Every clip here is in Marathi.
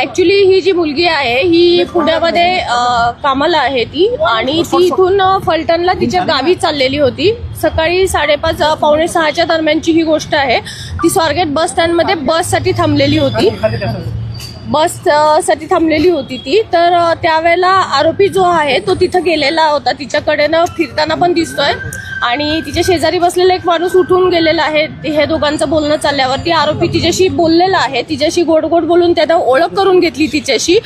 ऍक्च्युली ही जी मुलगी आहे ही पुण्यामध्ये कामाला आहे ती. आणि ती इथून फलटणला तिच्या गावी चाललेली होती. सकाळी साडेपाच पावणे सहाच्या दरम्यानची ही गोष्ट आहे. ती स्वारगेट बस स्टँडमध्ये बससाठी थांबलेली होती. बससाठी थांबलेली होती ती. तर त्यावेळेला आरोपी जो आहे तो तिथं गेलेला होता. तिच्याकडेनं फिरताना पण दिसतोय. आणि तिच्या शेजारी बसलेला एक माणूस उठून गेलेला आहे. हे दोघांचं बोलणं चालल्यावरती आरोपी तिच्याशी बोललेला आहे. तिच्याशी गोड गोड बोलून त्यानं ओळख करून घेतली तिच्याशी.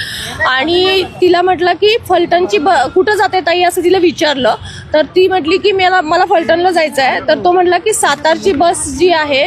आणि तिला म्हटलं की फलटणची ब कुठं जाते ताई असं तिला विचारलं. तर ती म्हटली की मला मला फलटणला जायचं आहे तर तो म्हटला की सातारची बस जी आहे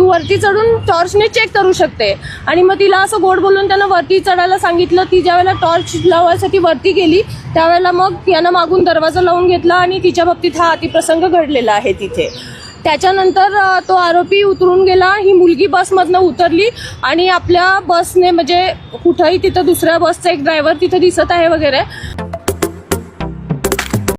तू वरती चढून टॉर्चने चेक करू शकते. आणि मग तिला असं गोड बोलून त्यानं वरती चढायला सांगितलं ती ज्यावेळेला टॉर्च लावायसाठी वरती गेली त्यावेळेला मग यानं मागून दरवाजा लावून घेतला आणि तिच्या बाबतीत हा अतिप्रसंग घडलेला आहे तिथे. त्याच्यानंतर तो आरोपी उतरून गेला ही मुलगी बसमधनं उतरली आणि आपल्या बसने म्हणजे कुठंही तिथं दुसऱ्या बसचा एक ड्रायव्हर तिथं दिसत आहे वगैरे.